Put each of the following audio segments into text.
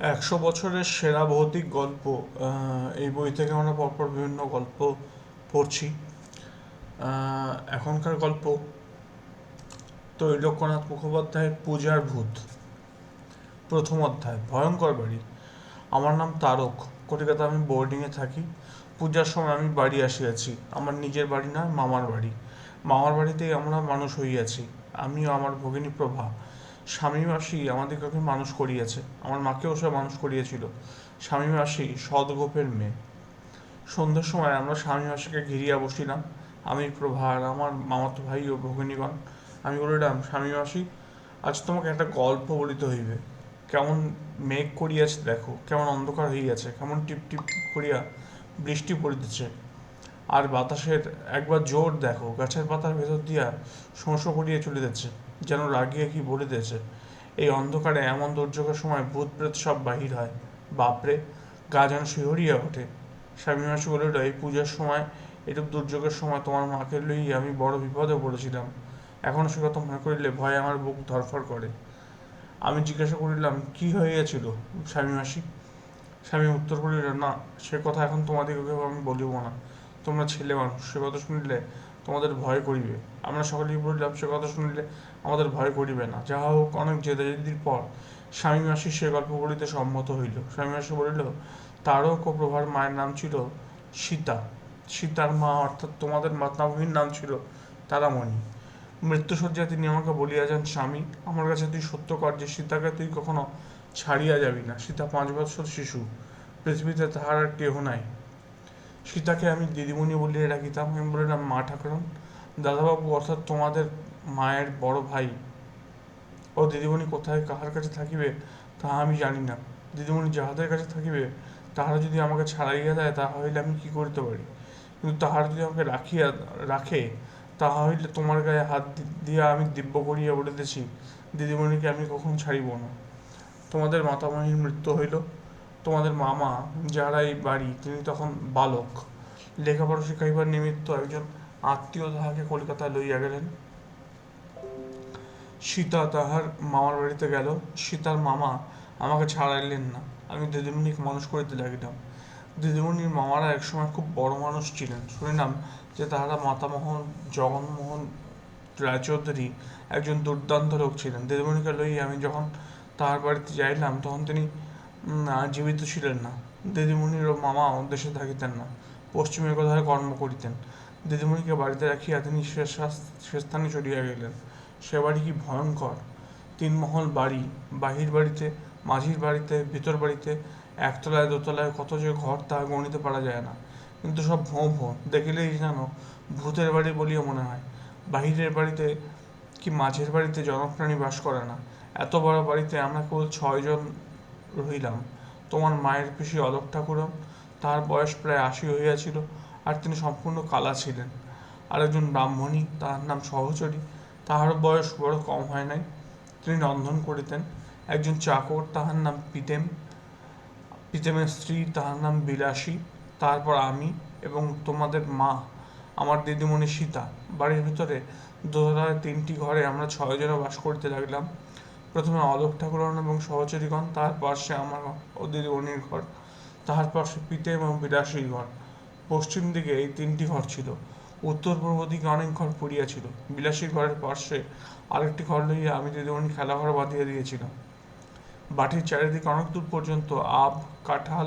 একশো বছরের সেরা ভৌতিক গল্প এই বই থেকে আমরা পরপর বিভিন্ন গল্প পড়ছি। এখনকার গল্প তৈলক্যনাথ মুখোপাধ্যায়ের পূজার ভূত, প্রথম অধ্যায়, ভয়ঙ্কর বাড়ি। আমার নাম তারক কলিকাতা আমি বোর্ডিংয়ে থাকি। পূজার সময় আমি বাড়ি আসিয়াছি, আমার নিজের বাড়ি না, মামার বাড়ি। মামার বাড়িতেই আমরা মানুষ হইয়াছি আমি ও আমার ভগিনী প্রভা। স্বামী মাসি আমাদিগকে মানুষ করিয়াছে। আমার মাকেও সে মানুষ করিয়াছিল। স্বামী মাসি সদগোপের মেয়ে। সন্ধ্যার সময় আমরা স্বামী মাসিকে ঘিরিয়া বসিলাম। আমি প্রভা আর আমার মামাতো ভাই ও ভগিনীগণ। আমি বলিলাম, স্বামী মাসি, আজ তোমাকে একটা গল্প বলিতে হইবে। কেমন মেঘ করিয়াছে দেখো, কেমন অন্ধকার হইয়াছে, কেমন টিপ টিপ করিয়া বৃষ্টি পড়িতেছে। আর বাতাসের একবার জোর দেখো, গাছের পাতার ভেতর দিয়া শোঁ করিয়া চলিতেছে। যেন রাগিয়া কি বলিতেছে। এই অন্ধকারে এমন দুর্যোগের সময় ভূত প্রেত সব বাহির হয়। বাপরে, গা যেন শিহরিয়া ওঠে। স্বামী মাসি বলিল, এই পূজার সময়, এরূপ দুর্যোগের সময় তোমার মাকে লইয়া আমি বড় বিপদে পড়েছিলাম। এখনও সে কথা মনে করিলে ভয়ে আমার বুক ধরফর করে। আমি জিজ্ঞাসা করিলাম, কি হইয়াছিল স্বামী মাসি? স্বামী উত্তর করিল না, সে কথা এখন তোমাদিগকে আমি বলিব না। তোমরা ছেলে মানুষ, সে কথা শুনিলে তোমাদের ভয় করিবে। আমরা সকলেই বলিলাম সে কথা শুনিলে আমাদের ভয় করিবে না। যাহা হোক, অনেক জেদাজেদির পর স্বামী মাসি সে গল্প বলিতে সম্মত হইল। স্বামী মাসি বলিল, তারক ও প্রভার মায়ের নাম ছিল সীতা। সীতার মা অর্থাৎ তোমাদের মাতামহীর নাম ছিল তারামণি। মৃত্যুসজ্জায় তিনি আমাকে বলিয়া যান, স্বামী, আমার কাছে তুই সত্য কর যে সীতাকে তুই কখনো ছাড়িয়া যাবি না। সীতা পাঁচ বছর শিশু। পৃথিবীতে তাহার আর কেহ নাই। সীতাকে আমি দিদিমণি বলিয়া ডাকিতাম আমি বলিলাম, মা ঠাকুরন, দাদাবাবু অর্থাৎ তোমাদের মায়ের বড় ভাই, ও দিদিমণি কোথায়, কাহার কাছে থাকিবে তাহা আমি জানি না। দিদিমণি যাহাদের কাছে থাকিবে, তাহারা যদি আমাকে ছাড়াইয়া দেয় তাহা হইলে আমি কি করিতে পারি? কিন্তু তাহারা যদি আমাকে রাখিয়া, রাখে তাহা হইলে তোমার গায়ে হাত দিয়া আমি দিব্য করিয়া বলিতেছি, দিদিমণিকে আমি কখন ছাড়িব না। তোমাদের মাতামহীর মৃত্যু হইল। তোমাদের মামা যারা এই বাড়ি, তিনি তখন বালক। লেখাপড়া শিখাইবার নিমিত্ত একজন আত্মীয় তাহাকে কলকাতায় লইয়া গেলেন। সীতা তাহার মামার বাড়িতে গেল। সীতার মামা আমাকে ছাড়াইলেন না। আমি দিদিমণিকে মানুষ করিতে লাগিলাম। দিদিমণির মামারা একসময় খুব বড় মানুষ ছিলেন। শুনিলাম যে তাহারা মাতামোহন, জগনমোহন রায়চৌধুরী একজন দুর্দান্ত লোক ছিলেন। দিদিমণিকে লইয়া আমি যখন তাহার বাড়িতে যাইলাম, তখন তিনি জীবিত ছিলেন না। দিদিমণির ও মামা দেশে থাকিতেন না। পশ্চিমে কোথায় কর্ম করিতেন। দিদিমণিকে বাড়িতে রাখিয়া তিনি স্থানে চলিয়া গেলেন। সে বাড়ি কি ভয়ঙ্কর? তিনমহল বাড়ি, বাহির বাড়িতে, মাঝির বাড়িতে, ভিতর বাড়িতে, একতলায়, দোতলায় কত যে ঘর তা গণিতে পারা যায় না। কিন্তু সব ভোঁ ভোঁ, দেখিলেই যেন ভূতের বাড়ি বলিয়া মনে হয়। বাহিরের বাড়িতে কি মাঝের বাড়িতে জনপ্রাণী বাস করে না? এত বড় বাড়িতে আমরা কেবল ছয়জন রহিলাম। তোমার মায়ের পিসি অলোক ঠাকুরম, তার বয়স প্রায় আশি হইয়াছিল আর তিনি সম্পূর্ণ কালা ছিলেন। আর একজন ব্রাহ্মণী তাহার নাম সহচরী, তাহার বয়স বড় কম হয় নাই। তিনি রন্ধন করিতেন। একজন চাকর, তাহার নাম পিতেম, পিতেমের স্ত্রী, তাহার নাম বিলাসী, তারপর আমি এবং তোমাদের মা, আমার দিদিমণি সীতা। বাড়ির ভিতরে দোতলায় তিনটি ঘরে আমরা ছয়জনে বাস করিতে লাগলাম। প্রথমে অলোক ঠাকুরন এবং সহচরীগণ তার পার্শ্বে আমার ও দিদিমণির ঘর তাহার পার্শ্বে পিতে এবং বিলাসীর ঘর। পশ্চিম দিকে এই তিনটি ঘর ছিল। উত্তর পূর্ব দিকে অনেক ঘর পড়িয়াছিল বিলাসীর ঘরের পার্শ্বে আরেকটি ঘর লইয়া আমি দিদিমণি খেলাঘর বাঁধিয়া দিয়েছিলাম। বাটির চারিদিকে অনেক দূর পর্যন্ত আব, কাঁঠাল,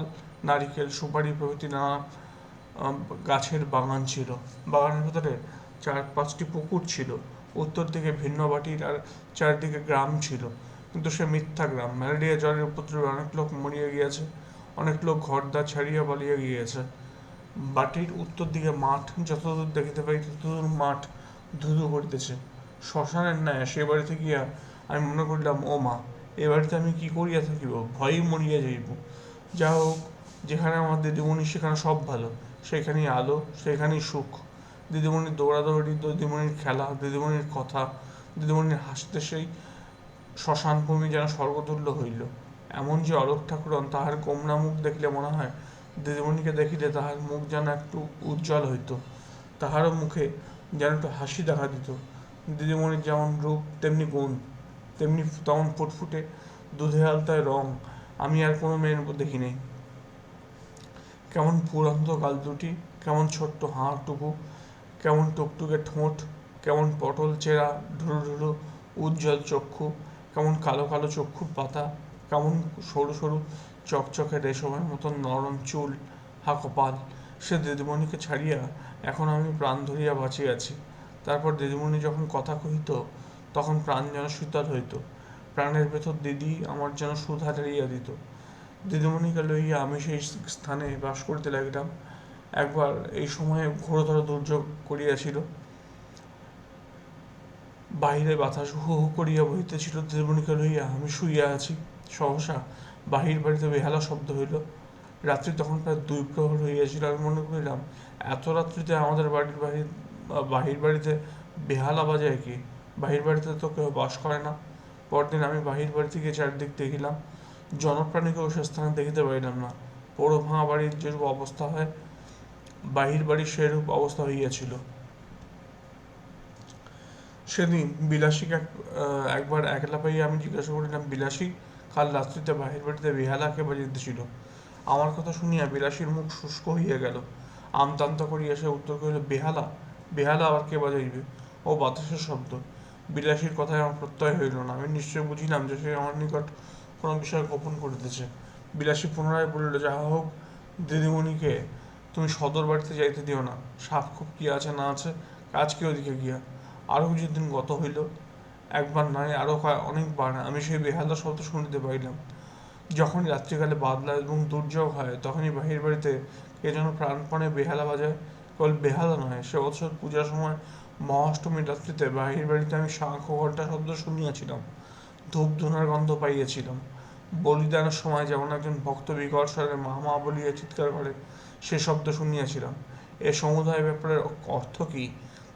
নারিকেল, সুপারি প্রভৃতি নানা গাছের বাগান ছিল। বাগানের ভিতরে চার পাঁচটি পুকুর ছিল। উত্তর দিকে ভিন্ন বাটির আর চারিদিকে গ্রাম ছিল। কিন্তু সে মিথ্যা গ্রাম। ম্যালেরিয়া জ্বরের উপদ্রবে অনেক লোক মরিয়া গিয়েছে, অনেক লোক ঘরদা ছাড়িয়া পালিয়ে গিয়েছে। বাটির উত্তর দিকে মাঠ, যতদূর দেখিতে পাই ততদূর মাঠ ধুধু করিতেছে। শ্মশানের ন্যায় সে বাড়িতে গিয়া আমি মনে করিলাম, ও মা, এ বাড়িতে আমি কি করিয়া থাকিব? ভয়েই মরিয়া যাইব। যা হোক, যেখানে আমার দিদিমণি সেখানে সব ভালো। সেখানেই আলো, সেখানেই সুখ। দিদিমণির দৌড়াদৌড়ি, দিদিমণির খেলা, দিদিমণির কথা, দিদিমণির হাসতে সেই শ্মশান ভূমি যেন স্বর্গতুল্য হইল। এমন যে অলোক ঠাকুরন, তাহার গোমরা মুখ দেখিলে মনে হয় দিদিমণিকে দেখিলে তাহার মুখ যেন একটু উজ্জ্বল হইত, তাহারও মুখে যেন একটু হাসি দেখা দিত। দিদিমণির যেমন রূপ, তেমনি গুণ, তেমনি তেমন ফুটফুটে দুধে আলতায় রং, আমি আর কোনো মেয়ের দেখি নাই। কেমন পুরন্ত গাল দুটি, কেমন ছোট্ট হাড়টুকু কেমন টুকটুকে ঠোঁট, কেমন পটল চেরা, ঢুরু ঢুরু, উজ্জ্বল চক্ষু, কেমন কালো কালো চক্ষুর পাতা, কেমন সরু সরু চকচকে রেশমের মতন নরম চুল, হা কপাল। সে দিদিমণিকে ছাড়িয়া এখন আমি প্রাণ ধরিয়া বাঁচিয়াছি তারপর দিদিমণি যখন কথা কহিত, তখন প্রাণ যেন শীতল হইত। প্রাণের ভেতর দিদি আমার যেন সুধা ঢালিয়া দিত। দিদিমণিকে লইয়া আমি সেই স্থানে বাস করিতে লাগিলাম। একবার এই সময়ে ঘোরতর দুর্যোগ করিয়াছিল। বাহিরে বাতাস হু হু করিয়া বহিতেছিল দিদিমণিকে লইয়া আমি শুইয়া আছি। সহসা বাহির বাড়িতে বেহালা শব্দ হইল। রাত্রি তখন প্রায় দুই প্রহর হইয়াছিল। আমি মনে করিলাম, এত রাত্রিতে আমাদের বাড়ির বাহির বাহির বাড়িতে বেহালা বাজায় কি? বাহির বাড়িতে তো কেউ বাস করে না। পরদিন আমি বাহির বাড়ি থেকে চারদিক দেখিলাম। জনপ্রাণীকেও সে স্থানে দেখিতে পারিলাম না। পৌর ভাঙা বাড়ির যেরূপ অবস্থা হয় বাহির বাড়ির সেরূপ অবস্থা হইয়াছিল। সেদিন বিলাসীকে একবার একলা পাইয়া আমি জিজ্ঞাসা করিলাম, বিলাসী, কাল রাত্রিতে বাহির বাড়িতে বেহালা কে বাজিতেছিল আমার কথা শুনিয়া বিলাসীর মুখ শুষ্ক হইয়া গেল। আমতান্ত করিয়া সে উত্তর করিল বেহালা? বেহালা আবার কে বাজাইবে? ও বাতাসের শব্দ। বিলাসীর কথায় আমার প্রত্যয় হইল না। আমি নিশ্চয় বুঝিলাম যে সে আমার নিকট কোনো বিষয় গোপন করিতেছে। বিলাসী পুনরায় বলিল, যাহা হোক, দিদিমণিকে তুমি সদর বাড়িতে যাইতে দিও না। সাপ খুব কি আছে না আছে কাজ কি ওদিকে গিয়া। আরও কিছুদিন গত হইল। একবার নয় আরও অনেকবার আমি সেই বেহালা শব্দ শুনিতে পাইলাম যখনই রাত্রিকালে বাদলা এবং দুর্যোগ হয়, তখনই বাহির বাড়িতে কে যেন প্রাণপণে বেহালা বাজায়। কেবল বেহালা নয়, সে বছর পূজার সময় মহাষ্টমীর রাত্রিতে বাহির বাড়িতে আমি শাঁখ ঘণ্টা শব্দ শুনিয়াছিলাম। ধূপ ধুনার গন্ধ পাইয়াছিলাম। বলিদানের সময় যেমন একজন ভক্ত বিকট স্বরে মা মা বলিয়া চিৎকার করে সে শব্দ শুনিয়াছিলাম। এ সমুদায় ব্যাপারের অর্থ কী?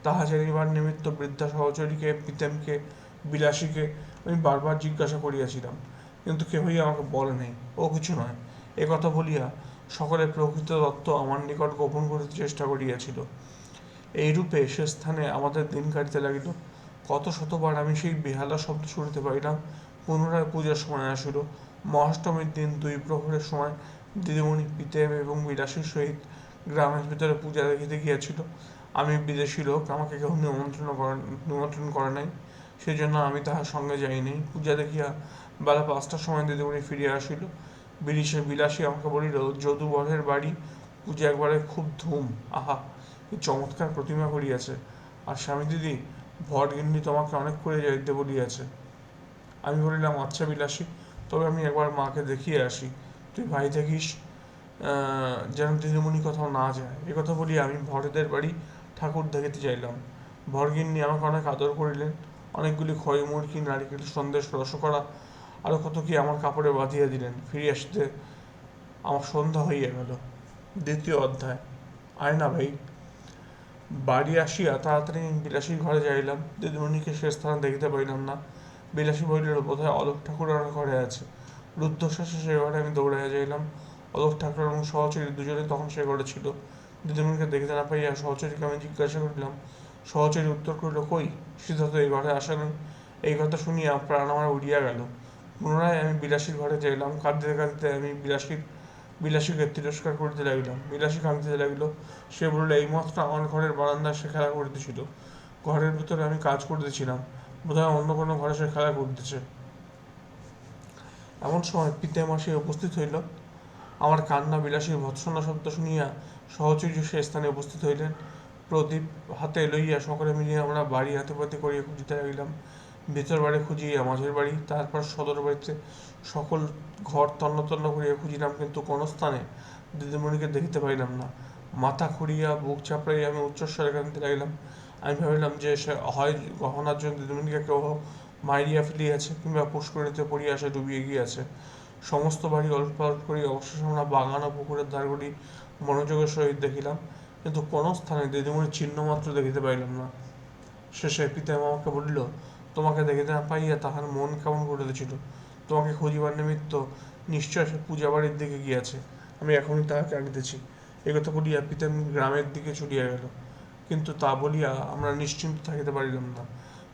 তাহা জানিবার নিমিত্ত বৃদ্ধা সহচরীকে, পিতেমকে, বিলাসীকে আমি বারবার জিজ্ঞাসা করিয়াছিলাম। কিন্তু কেহই আমাকে বলে নাই, ও কিছু নয়। এ কথা বলিয়া সকলে প্রকৃত তত্ত্ব আমার নিকট গোপন করিতে চেষ্টা করিয়াছিল। এইরূপে সে স্থানে আমাদের দিন কাটিতে লাগিল। কত শতবার আমি সেই বেহালা শব্দ শুনিতে পাইলাম পুনরায় পূজার সময় আসিল। মহাষ্টমীর দিন দুই প্রহরের সময় দিদিমণি পিতেম এবং বিলাসীর সহিত গ্রামের ভিতরে পূজা দেখিতে গিয়াছিল। আমি বিদেশি লোক, আমাকে কেউ নিমন্ত্রণ করে নিমন্ত্রণ করে নাই। সেই জন্য আমি তাহার সঙ্গে যাইনি পূজা দেখিয়া বেলা পাঁচটার সময় দিদিমণি ফিরিয়া আসিল। বিলিশে বিলাসী আমাকে বলিল যদু বরের বাড়ি পূজা একবারে খুব ধুম। আহা কি চমৎকার প্রতিমা করিয়াছে। আর স্বামী দিদি ভটগিন্নি তোমাকে অনেক করে যাইতে বলিয়াছে। আমি বলিলাম আচ্ছা বিলাসী, তবে আমি একবার মাকে দেখিয়ে আসি। তুই ভাই দেখিস যেন দিদিমণি কোথাও না যায়। এ কথা বলি, আমি ভরেদের বাড়ি ঠাকুর দেখিতে চাইলাম ভরগিন্নি আমাকে অনেক আদর করিলেন, অনেকগুলি খই, মুরগি, নারিকেল, সন্দেশ রসকরা আরও কত কি আমার কাপড়ে বাঁধিয়া দিলেন। ফিরে আসতে আমার সন্ধ্যা হইয়া গেল। দ্বিতীয় অধ্যায়। আয় না ভাই। বাড়ি আসিয়া তাড়াতাড়ি বিলাসীর ঘরে যাইলাম। দিদিমণিকে সে স্থানে দেখিতে পাইলাম না। বিলাসী বলিল, বোধহয় অলোক ঠাকুর ঘরে আছে। রুদ্ধশ্বাসে সে ঘরে আমি দৌড়াইয়া যাইলাম। অলোক ঠাকুর এবং সহচরী দুজনে তখন সে ঘরে ছিল। দিদিমণিকে দেখিতে না পাইয়া সহচরীকে আমি জিজ্ঞাসা করিলাম, সহচরী উত্তর করিল, কই? সিদ্ধার্থ, এই ঘরে আসে নাই এই কথা শুনিয়া প্রাণ আমার উড়িয়া গেল। পুনরায় আমি বিলাসীর ঘরে যাইলাম। কাঁদিতে কাঁদিতে আমি বিলাসীর, বিলাসীকে তিরস্কার করিতে লাগিলাম। বিলাসী কাঁদিতে লাগিল। সে বলল এইমাত্র আমার ঘরের বারান্দায় সে খেলা করিতেছিল। ঘরের ভিতরে আমি কাজ করিতেছিলাম। বোধহয় অন্য কোনো ঘরে সে খেলা করতেছে। এমন সময় পিতে মাসে উপস্থিত হইল। আমার কান্না, বিলাসীর ভৎসনা শব্দ শুনিয়া সহচর্য সে স্থানে উপস্থিত হইলেন। প্রদীপ হাতে লইয়া সকলে মিলিয়া আমরা বাড়ি হাতে পাতে করিয়া খুঁজিতে লাগিলাম। ভিতর বাড়ি খুঁজিয়া মাঝের বাড়ি, তারপর সদর বাড়িতে সকল ঘর তন্ন তন্ন করিয়া খুঁজিলাম, কিন্তু কোনো স্থানে দিদিমণিকে দেখিতে পাইলাম না। মাথা খুঁড়িয়া বুক চাপড়াইয়া আমি উচ্চস্বরে কাঁদিতে লাগিলাম। আমি ভাবিলাম যে সে হয় গহনার জন্য দিদিমণিকে কেউ মারিয়া ফেলিয়াছে কিংবা পুষ্করিণীতে পড়িয়া সে ডুবিয়ে গিয়াছে সমস্ত বাড়ি অল্প অল্প করি অবশেষে আমরা বাগান ও পুকুরের ধারগুলি মনোযোগের সহিত দেখিলাম, কিন্তু কোনো স্থানে দিদিমণির চিহ্ন মাত্র দেখিতে পাইলাম না। শেষে পিতা আমাকে বলিল, তোমাকে দেখিতে না পাইয়া তাহার মন কেমন করিতেছিল? তোমাকে খুঁজিবার নিমিত্ত নিশ্চয় সে পূজা বাড়ির দিকে গিয়াছে। আমি এখনই তাহাকে আনিতেছি। একথা বলিয়া পিতা গ্রামের দিকে চলিয়া গেল। কিন্তু তা বলিয়া আমরা নিশ্চিন্ত থাকিতে পারিলাম না।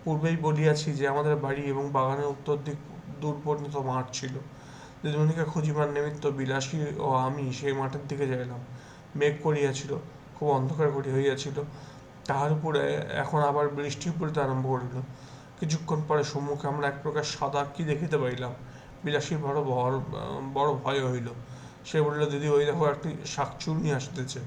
পূর্বেই বলিয়াছি যে আমাদের বাড়ি এবং বাগানের উত্তর দিক দূর পর্যন্ত মাঠ ছিল। দিদিমণিকে খুঁজিবার নিমিত্ত বিলাসী ও আমি সেই মাঠের দিকে যাইলাম। মেঘ করিয়াছিল, খুব অন্ধকার করি হইয়াছিল। তাহার উপরে এখন আবার বৃষ্টি পড়িতে আরম্ভ করিল। কিছুক্ষণ পরে সম্মুখে আমরা এক প্রকার সাদা কি দেখিতে পাইলাম। বিলাসীর বড় বড় বড় ভয় হইল। সে বলিল, দিদি, ওই দেখো একটি শাকচুর্নি আসতেছে।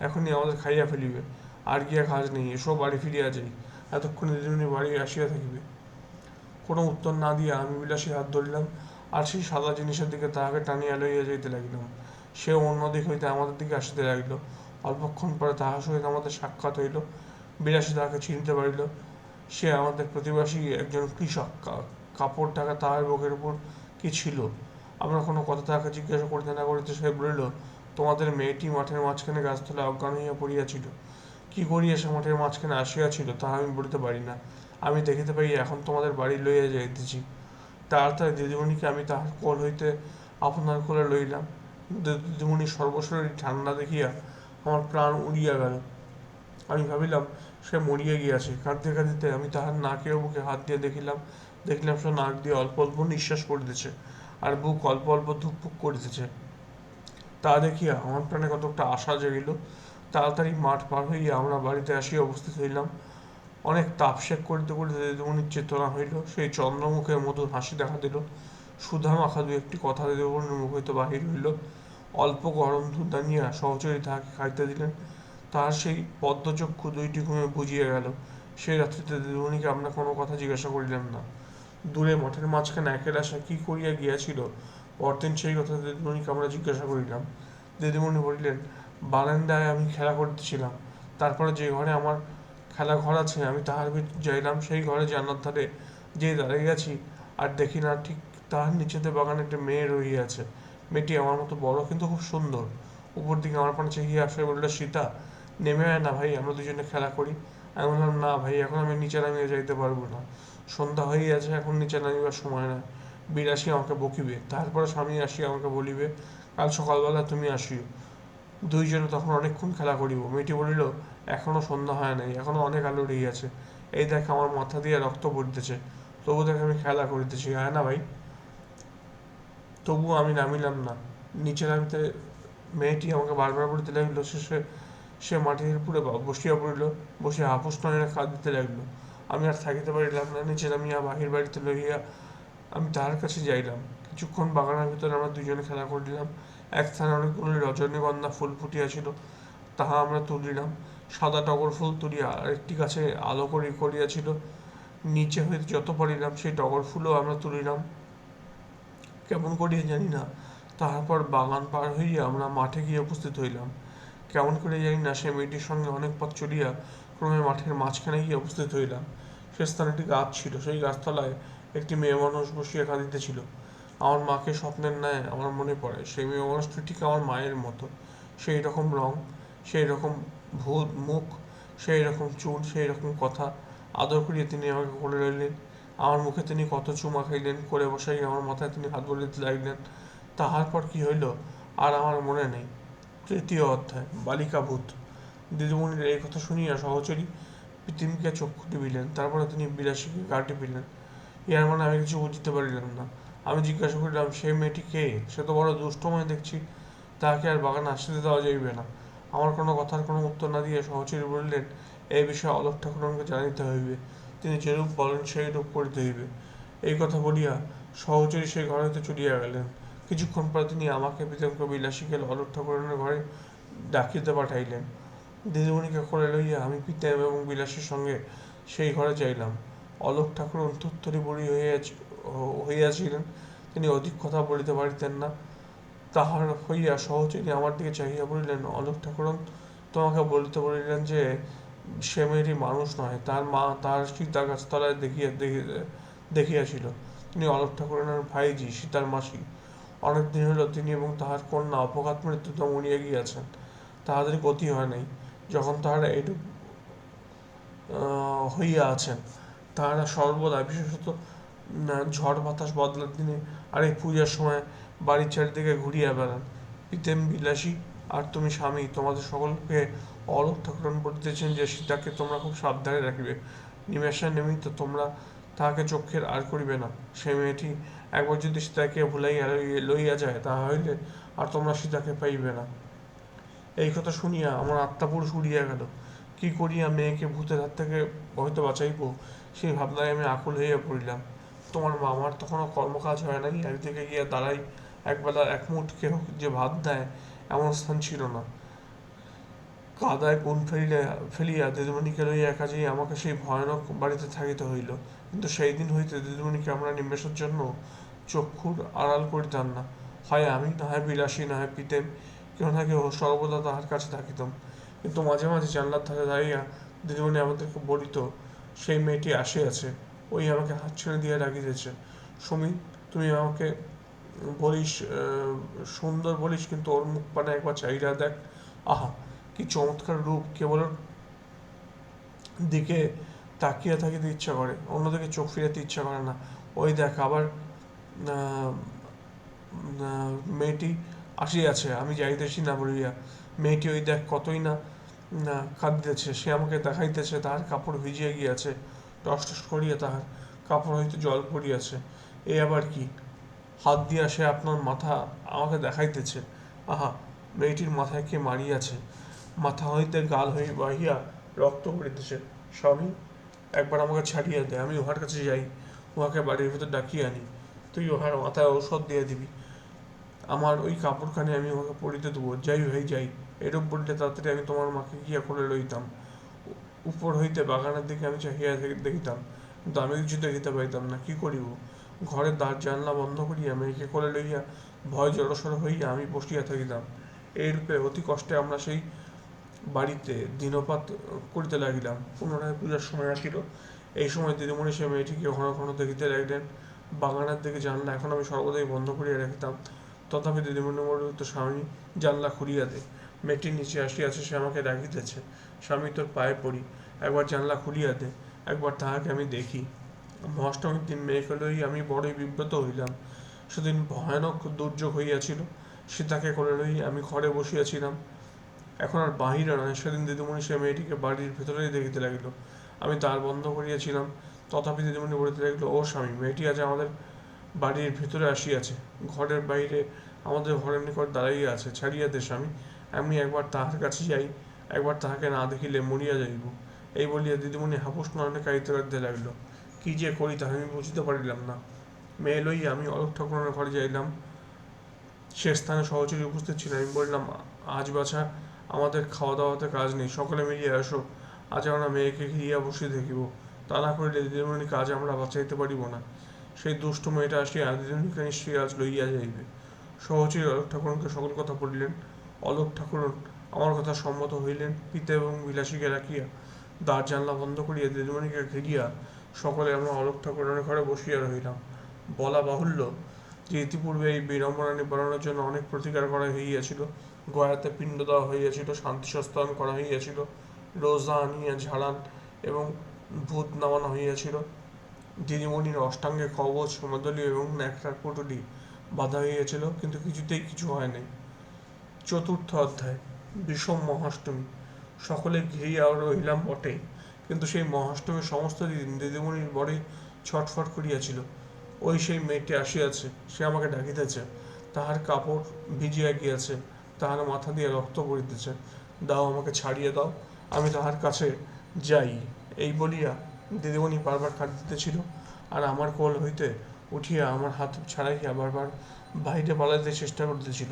এখনই আমাদের খাইয়া ফেলিবে। আর গিয়া কাজ নেই, এসো বাড়ি ফিরিয়া যাই। এতক্ষণে দিদিমণি বাড়ি আসিয়া থাকিবে। কোনো উত্তর না দিয়া আমি বিলাসী হাত ধরিলাম আর সেই সাদা জিনিসের দিকে তাহাকে টানিয়া লইয়া যাইতে লাগিলাম। সে অন্য দিক হইতে আমাদের দিকে আসিতে লাগিল। অল্পক্ষণ পরে তাহার সহিত আমাদের সাক্ষাৎ হইল। বিলাসী তাহাকে চিনতে পারিল, সে আমাদের প্রতিবাসী, একজন কৃষক। কাপড় টাকা তাহার বুকের উপর কি ছিল? আমরা কোনো কথা তাহাকে জিজ্ঞাসা করিতে না করিতে সে বলিল, তোমাদের মেয়েটি মাঠের মাঝখানে গাছতলায় অজ্ঞান হইয়া পড়িয়াছিল। কি করিয়া সে মাঠের মাঝখানে আসিয়াছিল তাহা আমি বলিতে পারি না। আমি দেখিতে পাই, এখন তোমাদের বাড়ি লইয়া যাইতেছি। তাড়াতাড়ি দিদিমণিকে আমি তাহার কোল হইতে আপনার কোলে লইলাম। দিদিমণি সর্বশরীর ঠান্ডা দেখিয়া আমার প্রাণ উড়িয়া গেল। আমি ভাবিলাম, সে মরিয়া গিয়াছে। কাঁদতে কাঁদিতে আমি তাহার নাকে ও বুকে হাত দিয়ে দেখিলাম দেখিলাম সে নাক দিয়ে অল্প অল্প নিঃশ্বাস করিতেছে আর বুক অল্প অল্প ধুকপুক করিতেছে। তা দেখিয়া আমার প্রাণে কতকটা আশা জেগিল। তাড়াতাড়ি মাঠ পার হইয়া আমরা বাড়িতে আসিয়া উপস্থিত হইলাম। অনেক তাপসেক করিতে করিতে দিদিমণির চেতনা হইল, সেই চন্দ্রমুখের মধুর হাসি দেখা দিল। সুধা মাখা দু একটি কথা দিদিমণির মুখ হইতে বাহির হইল। অল্প গরম দুধ আনিয়া সহচরী তাহাকে খাইতে দিলেন। তাহার সেই পদ্মচক্ষু দুইটি ঘুমে বুঝিয়া গেল। সেই রাত্রিতে দিদিমণিকে আমরা কোনো কথা জিজ্ঞাসা করিলাম না। দূরে মাঠের মাঝখানে একেলা সে কি করিয়া গিয়াছিল, পরদিন সেই কথা দিদিমণিকে আমরা জিজ্ঞাসা করিলাম। দিদিমণি বলিলেন বারান্দায় আমি খেলা করতেছিলাম। তারপরে যে ঘরে আমার খেলা ঘর আছে, আমি তাহার ভিতর যাইলাম, সেই ঘরে জানার ধারে যে দাঁড়িয়ে গেছি আর দেখি না, ঠিক তাহার নিচেতে বাগানে একটা মেয়ে রয়ে আছে। মেয়েটি আমার মতো বড়, কিন্তু খুব সুন্দর। উপর দিকে আমার পানে চেয়ে আসে বলল, সীতা, নেমে আয় না ভাই, আমরা দুজনে খেলা করি। আমি বললাম, না ভাই, এখন আমি নিচে নামিয়ে যাইতে পারব না। সন্ধ্যা হয়ে আছে, এখন নিচে নামিবার সময় নয় বিলাসী আমাকে বকিবে। তারপরে স্বামী আসি আমাকে বলিবে, কাল সকালবেলা তুমি আসিও। দুইজনে তখন অনেকক্ষণ খেলা করিব। মেয়েটি বলিল, এখনও সন্ধ্যা হয় নাই, এখনও অনেক আলো রহিয়াছে এই দেখ আমার মাথা দিয়ে রক্ত পড়িতেছে। তবু দেখ আমি খেলা করিতেছি। হ্যাঁ না ভাই। তবুও আমি নামিলাম না। নিচে নামিতে মেয়েটি আমাকে বারবার বলিতে লাগিল, শেষে সে মাটির উপরে বা- বসিয়া পড়িল। বসে আপোষ নয়নে কাঁদিতে লাগল। আমি আর থাকিতে পারিলাম না। নিচে নামিয়া বাহির বাড়িতে লইয়া আমি তাহার কাছে যাইলাম। কিছুক্ষণ বাগানের ভিতরে আমরা দুজনে খেলা করিলাম। এক স্থানে অনেকগুলো রজনীগন্ধা ফুল ফুটিয়াছিল, তাহা আমরা তুলিলাম। সাদা টগর ফুল তুলিয়া আরেকটি গাছে আলো করি করিয়াছিল। নিচে হইতে যত পারিলাম, সেই টগর ফুলও আমরা তুলিলাম। কেমন করিয়া জানি না তারপর বাগান পার হইয়া আমরা মাঠে গিয়ে উপস্থিত হইলাম। কেমন করে জানি না, সে মেয়েটির সঙ্গে অনেক পথ চলিয়া ক্রমে মাঠের মাঝখানে গিয়ে উপস্থিত হইলাম। সে স্থানে একটি গাছ ছিল, সেই গাছতলায় একটি মেয়ে মানুষ বসিয়া কাঁদিতেছিল। আমার মাকে স্বপ্নের ন্যায় আমার মনে পড়ে। সেই মেয়ে মানুষটি ঠিক আমার মায়ের মতো। সেই রকম রং, সেই রকম ভূত মুখ, সেই রকম চুল, সেই রকম কথা। আদর করিয়া তিনি আমাকে কোলে রইলেন আমার মুখে তিনি কত চুমা খাইলেন করে বসাই আমার মাথায় তিনি হাত বলিতে লাগলেন। তাহার পর কি হইল, আর আমার মনে নেই। তৃতীয় অধ্যায়, বালিকা ভূত। দিদিমণির এই কথা শুনিয়া সহচরী পৃথিবীকে চক্ষু টিপিলেন। তারপরে তিনি বিলাসীকে গা টিপিলেন। ইহার মানে আমি কিছু বুঝতে পারিলাম না। আমি জিজ্ঞাসা করিলাম সেই মেয়েটি কে? সে তো বড় দুষ্টময় দেখছি। তাহাকে আর বাগানে আসতে দেওয়া যাইবে না। আমার কোনো কথার কোনো উত্তর না দিয়ে সহচরী বলিলেন এই বিষয়ে অলোক ঠাকুরকে জানিতে হইবে। তিনি যেরূপ বলেন সেই রূপ করিতে হইবে। এই কথা বলিয়া সহচরী সেই ঘর হইতে চলিয়া গেলেন। কিছুক্ষণ পর তিনি আমাকে বিতর্ক বিলাসীকে অলোক ঠাকুরের ঘরে ডাকিতে পাঠাইলেন। দিদিমণিকে কোলে লইয়া আমি পিতাম এবং বিলাসের সঙ্গে সেই ঘরে যাইলাম। অলোক ঠাকুর অন্তঃস্থলী বুড়ি হইয়াছি হইয়াছিলেন। তিনি অধিক কথা বলিতে পারিতেন না। তাহার হইয়া সহচরী আমার দিকে চাহিয়া বলিলেন অলোক ঠাকুরন তোমাকে বলিতে বলিলেন যে সে মেয়েটি মানুষ নয় তার মা তার সীতা গাছতলায় দেখিয়া দেখি- দেখিয়াছিল। তিনি অলোক ঠাকুরনের ভাইজি সীতার মাসি। অনেক দিন হইল তিনি এবং তাহার কন্যা অপঘাত মৃত্যুতে মরিয়া গিয়াছেন। তাহাদের গতি হয় নাই। যখন তাহারা আহ, হইয়া আছেন তাহারা সর্বদা বিশেষত ঝড় বাতাস বদলার দিনে আর এই পূজার সময় বাড়ির চারিদিকে ঘুরিয়া বেড়ান। পিতেম বিলাসী আর তুমি স্বামী, তোমাদের সকলকে অলোক ঠাকুরন বলিতেছেন যে সীতাকে তোমরা খুব সাবধানে রাখিবে। নিমেষের নিমিত্ত তোমরা তাহাকে চক্ষের আর করিবে না। সে মেয়েটি একবার যদি সীতাকে ভুলাইয়া লইয়া যায় তাহা হইলে আর তোমরা সীতাকে পাইবে না। এই কথা শুনিয়া আমার আত্মা পুরুষ উড়িয়া গেল। কি করিয়া মেয়েকে ভূতের হাত থেকে হয়তো বাঁচাইব, সেই ভাবনায় আমি আকুল হইয়া পড়িলাম। তোমার মামার তখনও কর্মকাজ হয় নাই একদিকে গিয়ে দাঁড়াই, একবেলা এক মুঠ কেহ যে ভাত দেয়, এমন স্থান ছিল না। কাদায় কোন ফেলিয়া ফেলিয়া দিদিমণিকে লইয়া কাজেই আমাকে সেই ভয়ানক বাড়িতে থাকিতে হইল। কিন্তু সেই দিন হইতে দিদিমণিকে আমরা নিমেষের জন্য চক্ষুর আড়াল করিতাম না। হয় আমি, না হয় বিলাসী, না হয় পিতেম কেউ না কেউ সর্বদা তাহার কাছে থাকিতাম। কিন্তু মাঝে মাঝে জানলার ধারে দাঁড়িয়া দিদিমণি আমাদেরকে বলিত, সেই মেয়েটি আসিয়াছে ওই আমাকে হাত ছেড়ে দিয়ে ডাকিতেছে সুমি, তুমি আমাকে বলিস সুন্দর বলিস, কিন্তু ওর মুখ পানে একবার চাহিদা দেখ। আহা, কি চমৎকার রূপ, কেবল দিকে তাকিয়ে থাকিতে ইচ্ছা করে। অন্যদিকে চোখ ফিরাতে ইচ্ছা করে না। ওই দেখ, আবার মেয়েটি আসিয়াছে, আমি যাইতেছি না বলিয়া। মেয়েটি ওই দেখ কতই না না, কাঁদিতেছে। সে আমাকে দেখাইতেছে তাহার কাপড় ভিজিয়া গিয়াছে। টস টস করিয়া তাহার কাপড় হইতে জল পড়িয়াছে। এ আবার কি? হাত দিয়া সে আপনার মাথা আমাকে দেখাইতেছে। আহা, মেয়েটির মাথায় কে মারিয়াছে? মাথা হইতে গাল হয়ে বাহিয়া রক্ত পড়িতেছে। স্বামী, একবার আমাকে ছাড়িয়া দে, আমি উহার কাছে যাই। উহাকে বাড়ির ভিতর ডাকিয়ে আনি। তুই উহার মাথায় ঔষধ দিয়ে দিবি। আমার ওই কাপড়খানি আমি ওকে পরিতে দেবো। যাই ভাই, যাই। এরূপ বললে তাড়াতাড়ি আমি তোমার মাকে গিয়া করে লইতাম। উপর হইতে বাগানের দিকে আমি চাহিয়া দেখিতাম, কিন্তু আমি কিছু দেখিতে পাইতাম না, কি করিব? ঘরের দ্বার জানলা বন্ধ করিয়া মেয়েকে কোলে লইয়া ভয় জড়সড় হইয়া আমি বসিয়া থাকিতাম। এইরূপে অতি কষ্টে আমরা সেই বাড়িতে দিনপাত করিতে লাগিলাম। পুনরায় পূজার সময় আসিল। এই সময় দিদিমণি সে মেয়েটিকে ঘন ঘন দেখিতে লাগলেন। বাগানের দিকে জানলা এখন আমি সর্বদাই বন্ধ করিয়া রাখিতাম। তথাপি দিদিমণি বলিত স্বামী জানলা খুলিয়া দে। মেয়েটির নিচে আসিয়াছে, সে আমাকে ডাকিতেছে স্বামী তোর পায়ে পড়ি, একবার জানলা খুলিয়া দে, একবার তাহাকে আমি দেখি। মহাষ্টমীর দিন মেয়েকে লই আমি বড়ই বিব্রত হইলাম। সেদিন ভয়ানক দুর্যোগ হইয়াছিল, সীতাকে করে লই আমি ঘরে বসিয়াছিলাম। এখন আর বাহিরে নয় সেদিন দিদিমণি সে মেয়েটিকে বাড়ির ভেতরেই দেখিতে লাগিল। আমি দ্বার বন্ধ করিয়াছিলাম। তথাপি দিদিমণি বলিতে লাগিল, ও স্বামী, মেয়েটি আজ আমাদের বাড়ির ভিতরে আসিয়াছে। ঘরের বাইরে আমাদের ঘরের নিকট দাঁড়াইয়া আছে। ছাড়িয়া দে স্বামী আমি একবার তাহার কাছে যাই। একবার তাহাকে না দেখিলে মরিয়া যাইব। এই বলিয়া দিদিমণি হাপুস নয়নে কাঁদিতে কাঁদিতে লাগিল। কি যে করি তাহা আমি বুঝিতে পারিলাম না। মেয়ে লইয়া আমি অলোক ঠাকুরের ঘরে যাইলাম। সে স্থানে সহচরী উপস্থিত ছিল আমি বললাম, আজ বাছা, আমাদের খাওয়া দাওয়াতে কাজ নেই। সকলে মিলিয়ে আসো। আজ আমরা মেয়েকে ঘিরিয়া বসিয়ে দেখিব। তা না করিলে দিদিমণি কাজ আমরা বাঁচাইতে পারিব না। সেই দুষ্ট মেয়েটা আসিয়া দিদিমণিকে নিশ্চয়ই আজ লইয়া যাইবে। সহচরী অলোক ঠাকুরকে সকল কথা বলিলেন। অলোক ঠাকুর আমার কথা সম্মত হইলেন পিতা এবং বিলাসীকে রাখিয়া দ্বার জানলা বন্ধ করিয়া দিদিমণিকে ঘিরিয়া সকলে আমরা অলোক ঠাকুরের ঘরে বসিয়া রহিলাম। বলা বাহুল্য যে ইতিপূর্বে এই বিড়ম্বনা নিবারণের জন্য অনেক প্রতিকার করা হইয়াছিল। গয়াতে পিণ্ড দেওয়া হইয়াছিল শান্তি সস্তান করা হইয়াছিল, রোজা আনিয়া ঝাড়ান এবং ভূত নামানো হইয়াছিল। দিদিমণির অষ্টাঙ্গে কবচ, সমদলীয় এবং ন্যাকড়ার পুটুলি বাধা হইয়াছিল, কিন্তু কিছুতেই কিছু হয় নাই। চতুর্থ অধ্যায়। বিষম মহাষ্টমী। সকলে ঘিরিয়া রহিলাম বটে। কিন্তু সেই মহাষ্টমীর সমস্ত দিন দিদিমণির বড়ই ছটফট করিয়াছিল। ওই সেই মেয়েটি আসিয়াছে, সে আমাকে ডাকিতেছে। তাহার কাপড় ভিজিয়া গিয়াছে, তাহার মাথা দিয়ে রক্ত পড়িতেছে। দাও আমাকে ছাড়িয়ে দাও, আমি তাহার কাছে যাই। এই বলিয়া দিদিমণি বারবার কাঁদিতেছিল আর আমার কোল হইতে উঠিয়া আমার হাত ছাড়াইয়া বারবার বাহিরে পালাইতে চেষ্টা করিতেছিল।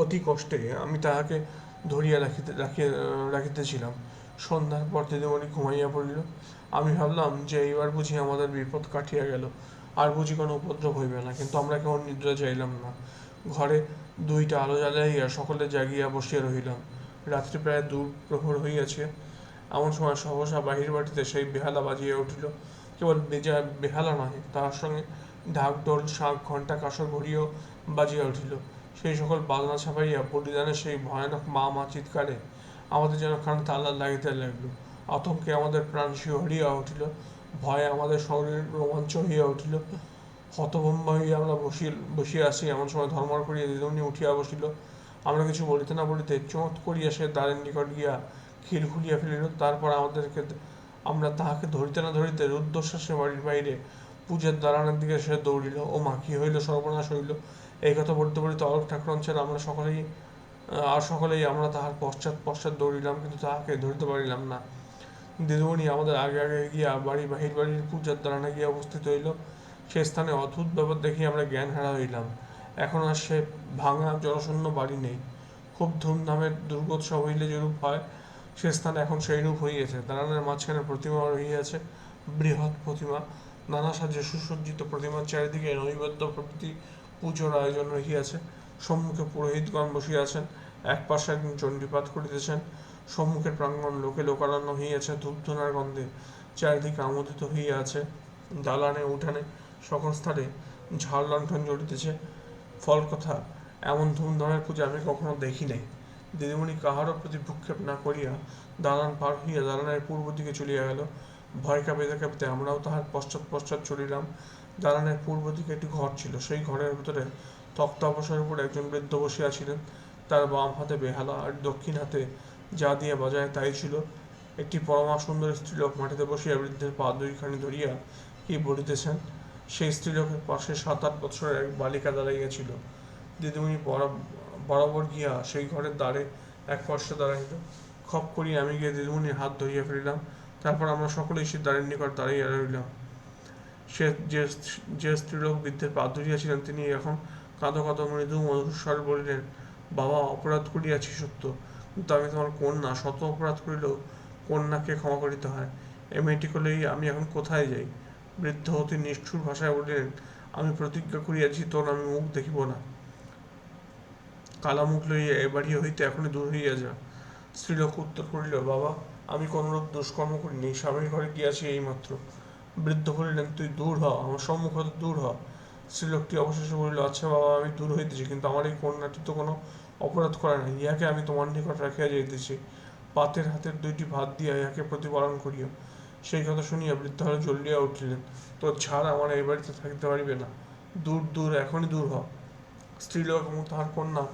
অতি কষ্টে আমি তাহাকে ধরিয়া রাখিতে, রাখিয়া রাখিতেছিলাম। সন্ধ্যার পর দিদিমণি ঘুমাইয়া পড়িল, আমি ভাবলাম যে এইবার বুঝি আমাদের বিপদ কাটিয়া গেল। আর বুঝি কোনো উপদ্রব হইবে না, কিন্তু আমরা কেমন নিদ্রা চাইলাম না। ঘরে দুইটা আলো জ্বালাইয়া সকলে জাগিয়া বসিয়া রহিলাম। রাত্রি প্রায় দু প্রহর হইয়াছে। এমন সময় সহসা বাহির বাটিতে সেই বেহালা বাজিয়া উঠিল। কেবল বেজা, বেহালা নয় তাহার সঙ্গে ঢাক, ঢোল, শাঁখ, ঘণ্টা, কাঁসর ঘড়িও বাজিয়া উঠিল। সেই সকল বাজনা ছাপাইয়া বলিদানে সেই ভয়ানক মা মা চিৎকারে আমাদের যেন খান তাল্লা লাগিতে লাগল। আতঙ্কে আমাদের প্রাণ শিহরিয়া উঠিল, ভয়ে আমাদের শরীর রোমাঞ্চ হইয়া উঠিল। হতভম্ব হইয়া আমরা বসিয়ে বসিয়া আছি, এমন সময় ধর্মর করিয়া দিদিমণি উঠিয়া বসিল। আমরা কিছু বলিতে না বলিতে চোঁত করিয়া সে দ্বারের নিকট গিয়া খিল খুলিয়া ফেলিল। তারপর আমাদেরকে আমরা তাহাকে ধরিতে না ধরিতে রুদ্ধশ্বাসে বাড়ির বাইরে পূজার দালানের দিকে সে দৌড়িল। ও মা কি হইল? সর্বনাশ হইল। এই কথা বলতে বলিতে ঠাকুরন ছেড়ে আমরা সকলেই আর সকলেই আমরা তাহার পশ্চাৎ পশ্চাৎ দৌড়িলাম, কিন্তু তাহাকে ধরিতে পারিলাম না। দিদিমণি আমাদের আগে আগে গিয়া বাড়ি, বাহির বাড়ির পূজার দালানে গিয়া উপস্থিত হইল। সে স্থানে অদ্ভুত ব্যাপার দেখি আমরা জ্ঞান হারা হইলাম। এখন আর সে ভাঙা জনশূন্য বাড়ি নেই। খুব ধুমধামের দুর্গোৎসব হইলে যেরূপ হয়, সে স্থানে এখন সেই রূপ হইয়াছে। দালানের মাঝখানে প্রতিমা রহিয়াছে, বৃহৎ প্রতিমা। নানা সাজে সুসজ্জিত প্রতিমার চারিদিকে নৈবেদ্য প্রভৃতি পুজোর আয়োজন রহিয়াছে। সম্মুখে পুরোহিতগণ বসিয়াছেন এক পাশে একজন চণ্ডীপাঠ করিতেছেন। সম্মুখের প্রাঙ্গণ লোকে লোকারণ্য হইয়াছে, ধূপধুনার গন্ধে চারিদিকে আমোদিত হইয়াছে। দালানে, উঠানে, সকল স্থানে ঝাড় লণ্ঠন জ্বলিতেছে। ফল কথা এমন ধুমধামের পূজা আমি কখনো দেখি নাই। দিদিমণি কাহারও প্রতি ভূক্ষেপ না করিয়া দালান পার হইয়া দালানের পূর্ব দিকে চলিয়া গেল। ভয় কাঁপিতে কাঁপিতে আমরাও তাহার পশ্চাৎ পশ্চাৎ চলিলাম। দালানের পূর্ব দিকে একটি ঘর ছিল। সেই ঘরের ভিতরে তক্তা অবসরের উপর একজন বৃদ্ধ বসিয়াছিলেন তার বাম হাতে বেহালা আর দক্ষিণ হাতে যা দিয়ে বাজায় তাই ছিল। একটি পরমা সুন্দর স্ত্রীলোক মাটিতে বসিয়া বৃদ্ধের পা দুইখানি ধরিয়া কি বলিতেছেন? সেই স্ত্রীলোকের পাশে সাত আট বছরের এক বালিকা দাঁড়াইয়াছিল দিদিমণি বরা- বরাবর গিয়া সেই ঘরের দ্বারে এক পার্শ্বে দাঁড়াইল। খপ করিয়া আমি গিয়ে দিদিমণির হাত ধরিয়া ফেলিলাম। তারপর আমরা সকলেই সে দ্বারের নিকট দাঁড়াইয়া রইলাম। সে যে যে স্ত্রীলোক বৃদ্ধের পা ধরিয়াছিলেন তিনি এখন কাঁদো কাঁদো মৃদু মধুর স্বর বলিলেন, বাবা, অপরাধ করিয়াছি সত্য, কিন্তু আমি তোমার কন্যা, শত অপরাধ করিলেও কন্যাকে ক্ষমা করিতে হয়। এ মেয়েটিকে লইয়া আমি এখন কোথায় যাই? বৃদ্ধ অতি নিষ্ঠুর ভাষায় বলিলেন, আমি প্রতিজ্ঞা করিয়াছি, তোর আমি মুখ দেখিব না। কালা মুখ লইয়া এ বাড়ি হইতে এখনই দূর হইয়া যা। স্ত্রীলোক উত্তর করিল, বাবা, আমি কোনরূপ দুষ্কর্ম করিনি, স্বামীর ঘরে গিয়াছি এইমাত্র। বৃদ্ধ বলিলেন তুই দূর হ, আমার সম্মুখ হতে দূর হ। স্ত্রীলোকটি অবশেষে বলিল আচ্ছা বাবা, আমি দূর হইতেছি, কিন্তু আমার এই কন্যাটি তো কোনো অপরাধ করে নাই। ইহাকে আমি তোমার নিকট রাখিয়া যাইতেছি। পাতের হাতের দুইটি ভাত দিয়া ইহাকে প্রতিপালন করিও। সেই কথা শুনিয়া বৃদ্ধ হলে জ্বলিয়া উঠিলেন, তোর ছাড় আমার এই বাড়িতে থাকিতে পারিবে না। দূর দূর, এখনই দূর হ। স্ত্রীলোক এবং তাহার কন্যা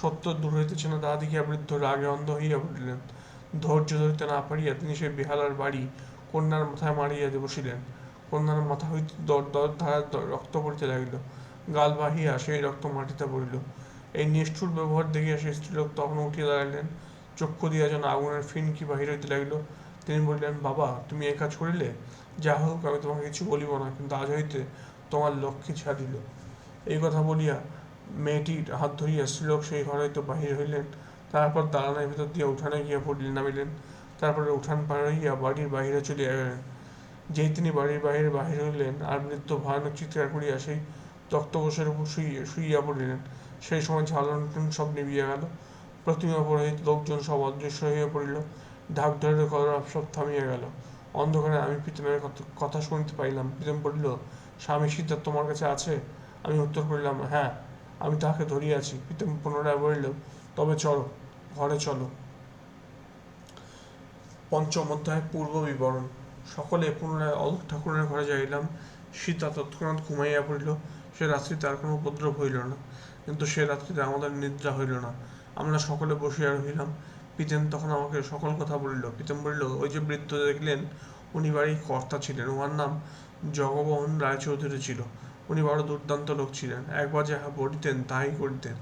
সত্য দূর হইতেছে না, তাহা দেখিয়া বৃদ্ধ রাগে অন্ধ হইয়া উঠিলেন। ধৈর্য ধরিতে না পারিয়া তিনি সেই বেহালার বাড়ি কন্যার মাথায় মারিয়া বসিলেন। কন্যার মাথা হইতে দর দর, ধারা রক্ত পড়িতে লাগিল। গাল বাহিয়া সেই রক্ত মাটিতে পড়িল। এই নিষ্ঠুর ব্যবহার দেখিয়া সেই স্ত্রীলোক তখন উঠিয়া দাঁড়াইলেন। চক্ষু দিয়া যেন আগুনের ফিনকি বাহির হইতে লাগিল। তিনি বলিলেন, বাবা, তুমি এ কাজ করিলে? যা হোক, আমি তোমাকে কিছু বলিব না, কিন্তু আজ হইতে তোমার লক্ষ্মী ছাড়িল এই কথা বলিয়া মেয়েটির হাত ধরিয়া স্ত্রীলোক সেই ঘর হইতে বাহির হইলেন। তারপর দালানের ভিতর দিয়ে উঠানে গিয়া পড়িলেন নামিলেন। তারপরে উঠান পার হইয়া বাড়ির বাহিরে চলিয়া গেলেন। যেই তিনি বাড়ির বাহিরে বাহির হইলেন আর বৃদ্ধ ভয়ানক চিৎকার করিয়া সেই তক্তবসের উপর শুইয়া শুইয়া পড়িলেন। সেই সময় ঝালন সব নিবিয়া গেল। প্রতিমা পুরোহিত, লোকজন সব অদৃশ্য হইয়া পড়িল। ঢাক ঢাকের কলরব সব থামিয়া গেল। অন্ধকারে আমি পিতমের কথা- শুনতে পাইলাম। পিতম বলিল, স্বামী সীতা তোমার কাছে আছে? আমি উত্তর করিলাম হ্যাঁ আমি তাহাকে ধরিয়াছি পিতম পুনরায় বলিল, তবে চলো, ঘরে চলো। পঞ্চম অধ্যায় পূর্ব বিবরণ। সকলে পুনরায় অলোক ঠাকুরের ঘরে যাইলাম। সীতা তৎক্ষণাৎ ঘুমাইয়া পড়িল। সে রাত্রিতে আর কোনো উপদ্রব হইল না। কিন্তু সে রাত্রিতে আমাদের নিদ্রা হইল না। আমরা সকলে বসিয়া রহিলাম। পিতেন তখন আমাকে সকল কথা বলিল। পিতেন বলিল, ওই যে বৃদ্ধ দেখলেন, উনি বাড়ির কর্তা ছিলেন। ওনার নাম জগমোহন রায়চৌধুরী ছিল। উনি বড় দুর্দান্ত লোক ছিলেন। একবার যাহা বলিতেন, তাহাই করিতেন।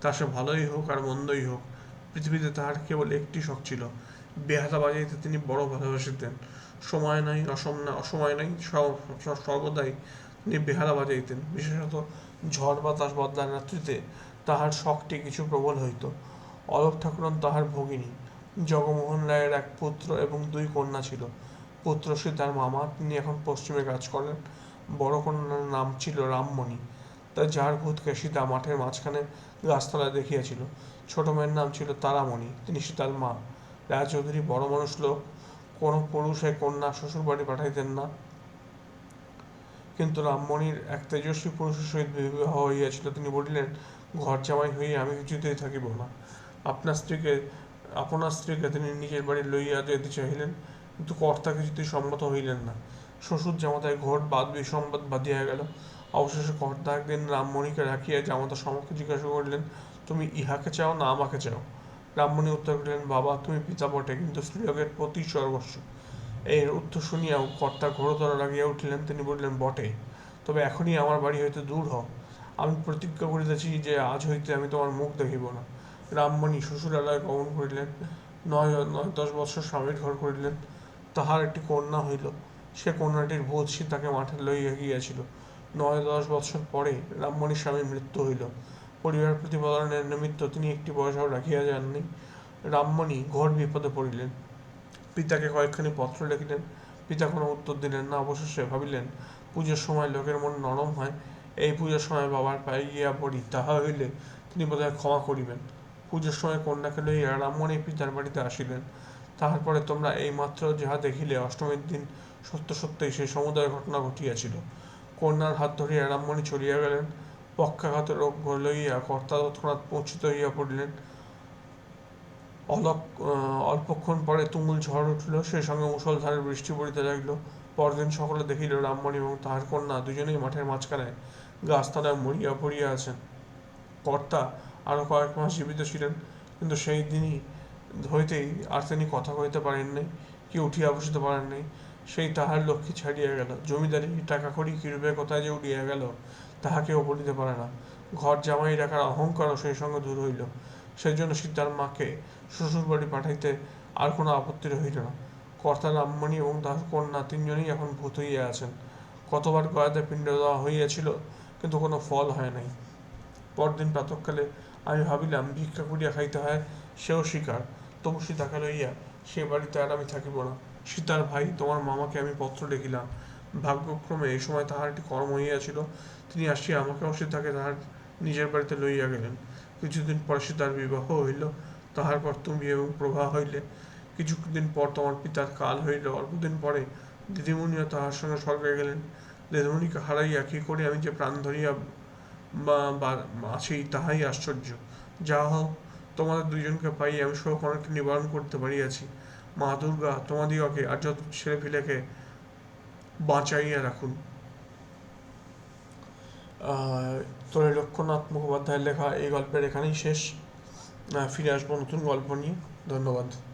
তা সে ভালোই হোক আর মন্দই হোক। পৃথিবীতে তাহার কেবল একটি শখ ছিল। বেহালা বাজাইতে তিনি বড় ভালোবাসিতেন। সময় নাই, অসম না, অসময় নাই সর্বদাই তিনি বেহালা বাজাইতেন। বিশেষত ঝড় বাতাস বদলার রাত্রিতে তাহার শখটি কিছু প্রবল হইত। অলোক ঠাকুরন তাহার ভগিনী। জগমোহন রায়ের এক পুত্র এবং দুই কন্যা ছিল। পুত্র সীতার মামা, তিনি এখন পশ্চিমে কাজ করেন। বড় কন্যার নাম ছিল রামমণি। তাই যার ভূতকে সীতা মাঠের মাঝখানে গাছতলায় দেখিয়াছিল। ছোট মেয়ের নাম ছিল তারামণি। তিনি সীতার মা। রায়চৌধুরী বড় মানুষ লোক। কোনো পুরুষে কন্যা শ্বশুর বাড়ি পাঠাইতেন না। কিন্তু রামমণির এক তেজস্বী পুরুষের সহিত বিবাহ হইয়াছিল। তিনি বলিলেন, ঘর জামাই হইয়া আমি কিছুতেই থাকিব না। আপনার স্ত্রীকে আপনার স্ত্রীকে তিনি নিজের বাড়ি লইয়া যেতে চাহিলেন, কিন্তু কর্তা কিছুতেই সম্মত হইলেন না। শ্বশুর জামাতায় ঘোর বাদ বিসম্বাদ বাঁধিয়া গেল। অবশেষে কর্তা একদিন রামমণিকে রাখিয়া জামাতা সমকে জিজ্ঞাসা করিলেন, তুমি ইহাকে চাও না আমাকে চাও? রামমণি উত্তর করিলেন বাবা, তুমি পিতা বটে, কিন্তু স্ত্রীলোকের প্রতি সর্বস্ব। এর উত্তর শুনিয়াও কর্তা ঘোরতর লাগিয়া উঠিলেন। তিনি বলিলেন, বটে, তবে এখনই আমার বাড়ি হইতে দূর হও। আমি প্রতিজ্ঞা করিতেছি যে আজ হইতে আমি তোমার মুখ দেখিব না। রামমণি শ্বশুরালয়ে গমন করিলেন। নয় নয়, দশ বৎসর স্বামীর ঘর করিলেন। তাহার একটি কন্যা হইল। সে কন্যাটির বোধ সীতাকে মাঠে লইয়া গিয়াছিল। নয়, দশ বৎসর পরে রামমণির স্বামীর মৃত্যু হইল। পরিবার প্রতিপালনের নিমিত্ত তিনি একটি পয়সাও রাখিয়া যাননি। রামমণি ঘোর বিপদে পড়িলেন। পিতাকে কয়েকখানি পত্র লিখিলেন। পিতা কোনো উত্তর দিলেন না। অবশেষে ভাবিলেন, পুজোর সময় লোকের মন নরম হয়। এই পুজোর সময় বাবার পায়ে গিয়া পড়ি তাহা হইলে তিনি বোধহয় ক্ষমা করিবেন। পুজোর সময় কন্যাকে লইয়া রামমণি পিতার বাড়িতে আসিলেন। তাহার পরে তোমরা এইমাত্র যাহা দেখিলে, অষ্টমীর দিন সত্য সত্যই সেই সমুদয় ঘটনা ঘটিয়াছিল। কন্যার হাত ধরিয়া রামমণি চলিয়া গেলেন। পক্ষাঘাত রোগ লইয়া কর্তা তৎক্ষণাৎ পৌঁছিত হইয়া পড়িলেন। অলক অল্পক্ষণ পরে তুমুল ঝড় উঠিল, সেই সঙ্গে মুষলধারে বৃষ্টি পড়িতে লাগিল। পরদিন সকলে দেখিল রামমণি এবং তাহার কন্যা দুজনেই মাঠের মাঝখানে গাছতলায় মরিয়া পড়িয়া আছেন। কর্তা আরও কয়েক মাস জীবিত ছিলেন, কিন্তু সেই দিনই হইতেই আর তিনি কথা কইতে পারেন নাই, কি উঠিয়া বসিতে পারেন নাই। সেই তাহার লক্ষ্মী ছাড়িয়া গেল। জমিদারি টাকা করি কিরূপে কোথায় যে উড়িয়া গেল তাহা কেউ বলিতে পারে না। ঘর জামাই রাখার অহংকারও সেই সঙ্গে দূর হইল। সেই জন্য সীতার মাকে শ্বশুর বাড়ি পাঠাইতে আর কোনো আপত্তি রহিল না। কর্তা রামমণি এবং তাহার কন্যা তিনজনই এখন ভূত হইয়া আছেন। কতবার গয়াতে পিণ্ড দেওয়া হইয়াছিল, কিন্তু কোনো ফল হয় নাই। পরদিন প্রাতঃকালে আমি ভাবিলাম, ভিক্ষা করিয়া খাইতে হয় সেও শিকার, তবু সীতাকে লইয়া সে বাড়িতে আর আমি থাকিব না। সীতার ভাই, তোমার মামাকে আমি পত্র লিখিলাম। ভাগ্যক্রমে এই সময় তাহার একটি কর্ম হইয়াছিল। তিনি আসিয়া আমাকেও সীতাকে তাহার নিজের বাড়িতে লইয়া গেলেন। কিছুদিন পর সীতার বিবাহ হইল, তাহার পর তুমি এবং প্রভা হইলে। কিছুদিন পর তোমার পিতার কাল হইল, অল্পদিন পরে দিদিমণিও তাহার সঙ্গে স্বর্গে গেলেন। দিদিমণিকে হারাইয়া কি করে আমি যে প্রাণ ধরিয়া বা আছি তাহাই আশ্চর্য। যা হোক, তোমাদের দুইজনকে পাইয়া আমি শোক নিবারণ করতে পারিয়াছি। মা দুর্গা তোমাদিগকে আর যত ছেলে ফিলেকে বাঁচাইয়া রাখুন। আহ, ত্রৈলোক্যনাথ মুখোপাধ্যায়ের লেখা এই গল্পের এখানেই শেষ। ফিরে আসব নতুন গল্প নিয়ে। ধন্যবাদ।